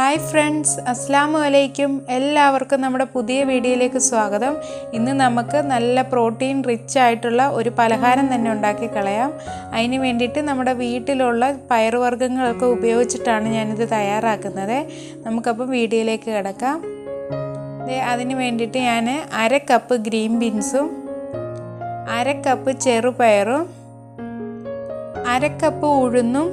Hi friends അസ്സാം വലൈക്കും എല്ലാവർക്കും നമ്മുടെ പുതിയ വീഡിയോയിലേക്ക് സ്വാഗതം. ഇന്ന് നമുക്ക് നല്ല പ്രോട്ടീൻ റിച്ച് ആയിട്ടുള്ള ഒരു പലഹാരം തന്നെ ഉണ്ടാക്കി കളയാം. അതിന് വേണ്ടിയിട്ട് നമ്മുടെ വീട്ടിലുള്ള പയറുവർഗങ്ങളൊക്കെ ഉപയോഗിച്ചിട്ടാണ് ഞാനിത് തയ്യാറാക്കുന്നത്. നമുക്കപ്പം വീഡിയോയിലേക്ക് കിടക്കാം. അതിന് വേണ്ടിയിട്ട് ഞാൻ അര കപ്പ് ഗ്രീൻ ബീൻസും അര കപ്പ് ചെറുപയറും അര കപ്പ് ഉഴുന്നും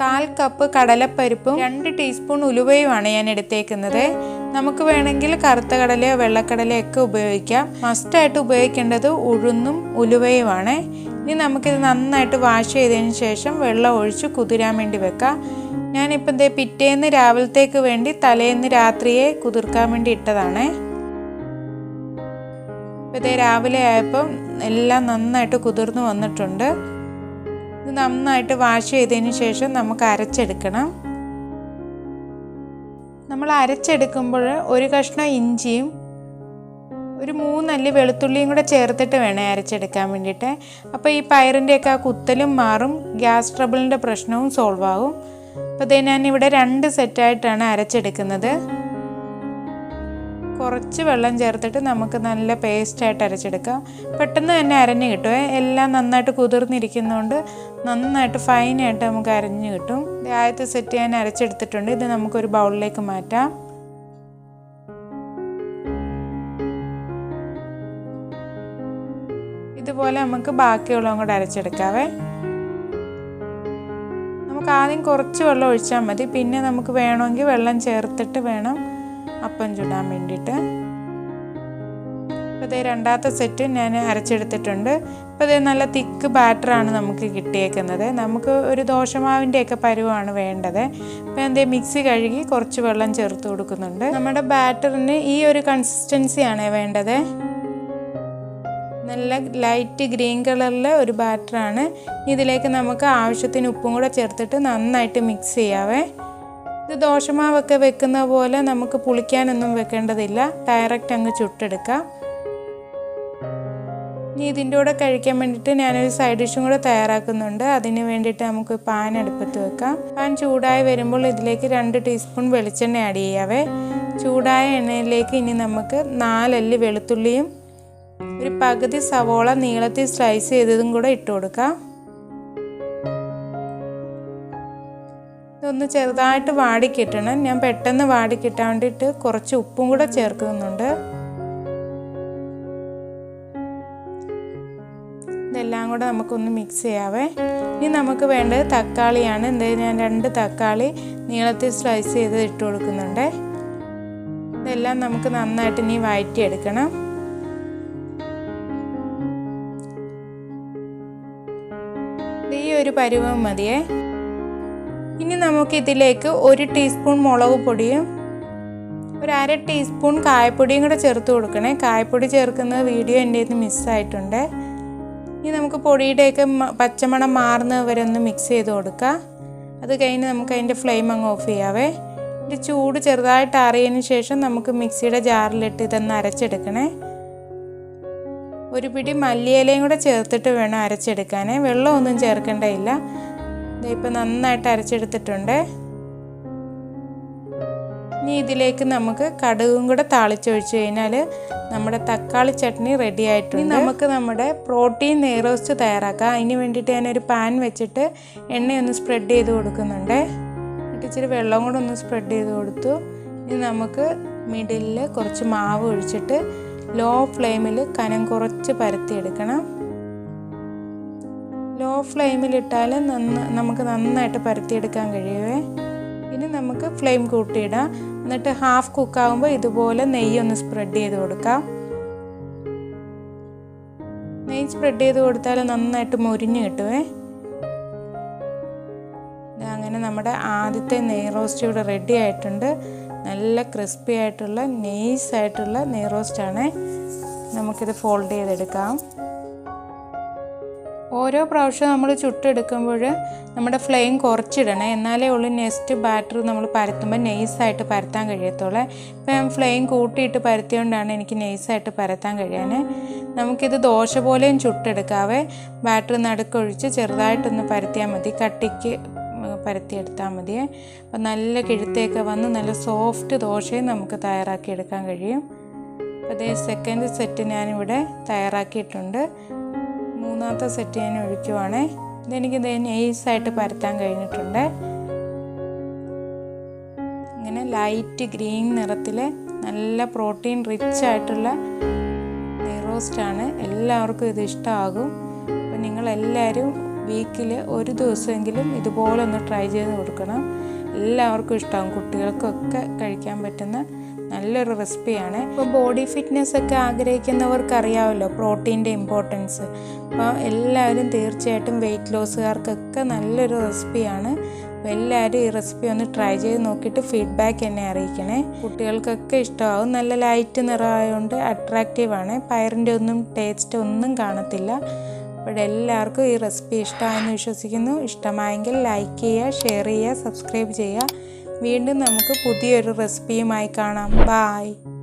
കാൽ കപ്പ് കടലപ്പരിപ്പും രണ്ട് ടീസ്പൂൺ ഉലുവയുമാണ് ഞാൻ എടുത്തേക്കുന്നത്. നമുക്ക് വേണമെങ്കിൽ കറുത്ത കടലയോ വെള്ളക്കടലയോ ഒക്കെ ഉപയോഗിക്കാം. മസ്റ്റായിട്ട് ഉപയോഗിക്കേണ്ടത് ഉഴുന്നും ഉലുവയുമാണ്. ഇനി നമുക്കിത് നന്നായിട്ട് വാഷ് ചെയ്തതിന് ശേഷം വെള്ളം ഒഴിച്ച് കുതിരാൻ വേണ്ടി വെക്കാം. ഞാനിപ്പോൾ ഇതേ പിറ്റേന്ന് രാവിലത്തേക്ക് വേണ്ടി തലേന്ന് രാത്രിയെ കുതിർക്കാൻ വേണ്ടി ഇട്ടതാണ്. ഇപ്പോൾ ഇതേ രാവിലെ ആയപ്പം എല്ലാം നന്നായിട്ട് കുതിർന്ന് വന്നിട്ടുണ്ട്. ഇത് നന്നായിട്ട് വാഷ് ചെയ്തതിന് ശേഷം നമുക്ക് അരച്ചെടുക്കണം. നമ്മൾ അരച്ചെടുക്കുമ്പോൾ ഒരു കഷ്ണം ഇഞ്ചിയും ഒരു മൂന്നല്ലി വെളുത്തുള്ളിയും കൂടെ ചേർത്തിട്ട് വേണം അരച്ചെടുക്കാൻ വേണ്ടിയിട്ട്. അപ്പോൾ ഈ പയറിന്റെയൊക്കെ ആ കുത്തലും മാറും ഗ്യാസ് ട്രബിളിന്റെ പ്രശ്നവും സോൾവ് ആകും അപ്പോൾ ഇതേ ഇവിടെ രണ്ട് സെറ്റായിട്ടാണ് അരച്ചെടുക്കുന്നത്. കുറച്ച് വെള്ളം ചേർത്തിട്ട് നമുക്ക് നല്ല പേസ്റ്റായിട്ട് അരച്ചെടുക്കാം. പെട്ടെന്ന് തന്നെ അരഞ്ഞ് കിട്ടുമേ എല്ലാം നന്നായിട്ട് കുതിർന്നിരിക്കുന്നതുകൊണ്ട് നന്നായിട്ട് ഫൈനായിട്ട് നമുക്ക് അരഞ്ഞ് കിട്ടും. ആദ്യത്തെ സെറ്റ് ഞാൻ അരച്ചെടുത്തിട്ടുണ്ട്. ഇത് നമുക്കൊരു ബൗളിലേക്ക് മാറ്റാം. ഇതുപോലെ നമുക്ക് ബാക്കിയുള്ളതും കൂടെ അരച്ചെടുക്കാവേ. നമുക്ക് ആദ്യം കുറച്ച് വെള്ളം ഒഴിച്ചാൽ മതി. പിന്നെ നമുക്ക് വേണമെങ്കിൽ വെള്ളം ചേർത്തിട്ട് വേണം അപ്പം ചുടാൻ വേണ്ടിയിട്ട്. അപ്പോൾ ഇതേ രണ്ടാമത്തെ സെറ്റ് ഞാൻ അരച്ചെടുത്തിട്ടുണ്ട്. ഇപ്പോൾ ഇതേ നല്ല തിക്ക് ബാറ്ററാണ് നമുക്ക് കിട്ടിയേക്കുന്നത്. നമുക്ക് ഒരു ദോശമാവിന്റെയൊക്കെ പരുവമാണ് വേണ്ടത്. അപ്പോൾ എന്തേ മിക്സി കഴുകി കുറച്ച് വെള്ളം ചേർത്ത് കൊടുക്കുന്നുണ്ട്. നമ്മുടെ ബാറ്ററിന് ഈ ഒരു കൺസിസ്റ്റൻസിയാണ് വേണ്ടത്. നല്ല ലൈറ്റ് ഗ്രീൻ കളറിലെ ഒരു ബാറ്ററാണ് ഇതിലേക്ക് നമുക്ക് ആവശ്യത്തിന് ഉപ്പും കൂടെ ചേർത്തിട്ട് നന്നായിട്ട് മിക്സ് ചെയ്യാവേ. ഇത് ദോശമാവൊക്കെ വെക്കുന്ന പോലെ നമുക്ക് പുളിക്കാനൊന്നും വെക്കേണ്ടതില്ല. ഡയറക്റ്റ് അങ്ങ് ചുട്ടെടുക്കാം. ഇനി ഇതിന്റെ കൂടെ കഴിക്കാൻ വേണ്ടിയിട്ട് ഞാനൊരു സൈഡ് ഡിഷും കൂടെ തയ്യാറാക്കുന്നുണ്ട്. അതിന് വേണ്ടിയിട്ട് നമുക്ക് പാൻ അടുപ്പത്ത് വെക്കാം. പാൻ ചൂടായി വരുമ്പോൾ ഇതിലേക്ക് രണ്ട് ടീസ്പൂൺ വെളിച്ചെണ്ണ ആഡ് ചെയ്യാവേ. ചൂടായ എണ്ണയിലേക്ക് ഇനി നമുക്ക് നാലല്ലി വെളുത്തുള്ളിയും ഒരു പകുതി സവോള നീളത്തിൽ സ്ലൈസ് ചെയ്തതും കൂടെ ഇട്ട് കൊടുക്കാം. ഇതൊന്ന് ചെറുതായിട്ട് വാടിക്കിട്ടണം. ഞാൻ പെട്ടെന്ന് വാടിക്കിട്ടാൻ വേണ്ടിയിട്ട് കുറച്ച് ഉപ്പും കൂടെ ചേർക്കുന്നുണ്ട്. ഇതെല്ലാം കൂടെ നമുക്കൊന്ന് മിക്സ് ചെയ്യാവേ. ഇനി നമുക്ക് വേണ്ടത് തക്കാളിയാണ്. എന്തായാലും ഞാൻ രണ്ട് തക്കാളി നീളത്തിൽ സ്ലൈസ് ചെയ്ത് ഇട്ട് കൊടുക്കുന്നുണ്ട്. ഇതെല്ലാം നമുക്ക് നന്നായിട്ട് ഇനി വഴറ്റിയെടുക്കണം ഈ ഒരു പരുവം മതിയേ. ഇനി നമുക്ക് ഇതിലേക്ക് ഒരു ടീസ്പൂൺ മുളക് പൊടിയും ഒരു അര ടീസ്പൂൺ കായപ്പൊടിയും കൂടെ ചേർത്ത് കൊടുക്കണേ. കായപ്പൊടി ചേർക്കുന്ന വീഡിയോ എന്റെ നിന്ന് മിസ്സായിട്ടുണ്ട്. ഇനി നമുക്ക് പൊടിയുടെയൊക്കെ പച്ചമണം മാറുന്നവരെ ഒന്ന് മിക്സ് ചെയ്ത് കൊടുക്കുക അത് കഴിഞ്ഞ് നമുക്ക് അതിന്റെ ഫ്ലെയിം അങ്ങ് ഓഫ് ചെയ്യാവേ. ഇതിന്റെ ചൂട് ചെറുതായിട്ട് അറിയതിന് ശേഷം നമുക്ക് മിക്സിയുടെ ജാറിലിട്ട് ഇതൊന്ന് അരച്ചെടുക്കണേ. ഒരു പിടി മല്ലിയിലയും കൂടെ ചേർത്തിട്ട് വേണം അരച്ചെടുക്കാനേ. വെള്ളമൊന്നും ചേർക്കേണ്ടതില്ല. ഇപ്പം നന്നായിട്ട് അരച്ചെടുത്തിട്ടുണ്ട്. ഇനി ഇതിലേക്ക് നമുക്ക് കടുകും കൂടെ താളിച്ചൊഴിച്ച് കഴിഞ്ഞാൽ നമ്മുടെ തക്കാളി ചട്നി റെഡി ആയിട്ടുണ്ട്. നമുക്ക് നമ്മുടെ പ്രോട്ടീൻ നെയ്റോസ്റ്റ് തയ്യാറാക്കാം. അതിന് വേണ്ടിയിട്ട് ഞാനൊരു പാൻ വെച്ചിട്ട് എണ്ണയൊന്ന് സ്പ്രെഡ് ചെയ്ത് കൊടുക്കുന്നുണ്ട്. ഇച്ചിരി വെള്ളം കൂടെ ഒന്ന് സ്പ്രെഡ് ചെയ്ത് കൊടുത്തു. ഇനി നമുക്ക് മിഡിലിൽ കുറച്ച് മാവ് ഒഴിച്ചിട്ട് ലോ ഫ്ലെയിമിൽ കനം കുറച്ച് പരത്തിയെടുക്കണം ലോ ഫ്ലെയിമിലിട്ടാൽ നന്ന നമുക്ക് നന്നായിട്ട് പരത്തിയെടുക്കാൻ കഴിയുമേ ഇനി നമുക്ക് ഫ്ലെയിം കൂട്ടിയിടാം. എന്നിട്ട് ഹാഫ് കുക്കാകുമ്പോൾ ഇതുപോലെ നെയ്യൊന്ന് സ്പ്രെഡ് ചെയ്ത് കൊടുക്കാം. നെയ്യ് സ്പ്രെഡ് ചെയ്ത് കൊടുത്താൽ നന്നായിട്ട് മുരിഞ്ഞ് കിട്ടുമേ അങ്ങനെ നമ്മുടെ ആദ്യത്തെ നെയ് റോസ്റ്റ് ഇവിടെ റെഡി ആയിട്ടുണ്ട്. നല്ല ക്രിസ്പി ആയിട്ടുള്ള നെയ്സ് ആയിട്ടുള്ള നെയ് ആണ് നമുക്കിത് ഫോൾഡ് ചെയ്തെടുക്കാം. ഓരോ പ്രാവശ്യം നമ്മൾ ചുട്ടെടുക്കുമ്പോൾ നമ്മുടെ ഫ്ലെയിം കുറച്ചിടണം. എന്നാലേ ഉള്ളൂ നെക്സ്റ്റ് ബാറ്റർ നമ്മൾ പരത്തുമ്പോൾ നെയ്സായിട്ട് പരത്താൻ കഴിയത്തുള്ളൂ. ഇപ്പം ഫ്ലെയിം കൂട്ടിയിട്ട് പരത്തിയോണ്ടാണ് എനിക്ക് നെയ്സായിട്ട് പരത്താൻ കഴിയാൻ നമുക്കിത് ദോശ പോലെയും ചുട്ടെടുക്കാവേ. ബാറ്റർ നടുക്കൊഴിച്ച് ചെറുതായിട്ടൊന്ന് പരത്തിയാൽ മതി. കട്ടിക്ക് പരത്തിയെടുത്താൽ മതിയേ. അപ്പം നല്ല കിഴുത്തേക്ക് വന്ന് നല്ല സോഫ്റ്റ് ദോശയും നമുക്ക് തയ്യാറാക്കി എടുക്കാൻ കഴിയും. അപ്പോൾ അതേ സെക്കൻഡ് സെറ്റ് ഞാനിവിടെ തയ്യാറാക്കിയിട്ടുണ്ട്. മൂന്നാമത്തെ സെറ്റ് ഞാൻ ഒഴിക്കുവാണേ. ഇതെനിക്ക് ഇത് നൈസായിട്ട് പരത്താൻ കഴിഞ്ഞിട്ടുണ്ട്. ഇങ്ങനെ ലൈറ്റ് ഗ്രീൻ നിറത്തിൽ നല്ല പ്രോട്ടീൻ റിച്ച് ആയിട്ടുള്ള നെയ്റോസ്റ്റാണ് എല്ലാവർക്കും ഇത് ഇഷ്ടമാകും അപ്പം നിങ്ങളെല്ലാവരും വീക്കിൽ ഒരു ദിവസമെങ്കിലും ഇതുപോലെ ഒന്ന് ട്രൈ ചെയ്ത് കൊടുക്കണം. എല്ലാവർക്കും ഇഷ്ടമാകും കുട്ടികൾക്കൊക്കെ കഴിക്കാൻ പറ്റുന്ന നല്ലൊരു റെസിപ്പിയാണ്. ഇപ്പോൾ ബോഡി ഫിറ്റ്നസ് ഒക്കെ ആഗ്രഹിക്കുന്നവർക്ക് അറിയാമല്ലോ പ്രോട്ടീന്റെ ഇമ്പോർട്ടൻസ്. അപ്പോൾ എല്ലാവരും തീർച്ചയായിട്ടും വെയിറ്റ് ലോസുകാർക്കൊക്കെ നല്ലൊരു റെസിപ്പിയാണ്. അപ്പോൾ എല്ലാവരും ഈ റെസിപ്പി ഒന്ന് ട്രൈ ചെയ്ത് നോക്കിയിട്ട് ഫീഡ്ബാക്ക് എന്നെ അറിയിക്കണേ. കുട്ടികൾക്കൊക്കെ ഇഷ്ടമാവും. നല്ല ലൈറ്റ് നിറമായതുകൊണ്ട് അട്രാക്റ്റീവാണ് പയറിന്റെ ഒന്നും ടേസ്റ്റ് ഒന്നും കാണത്തില്ല. അപ്പോൾ എല്ലാവർക്കും ഈ റെസിപ്പി ഇഷ്ടമായെന്ന് വിശ്വസിക്കുന്നു. ഇഷ്ടമായെങ്കിൽ ലൈക്ക് ചെയ്യുക ഷെയർ ചെയ്യുക സബ്സ്ക്രൈബ് ചെയ്യുക. വീണ്ടും നമുക്ക് പുതിയൊരു റെസിപ്പിയുമായി കാണാം. ബായ്.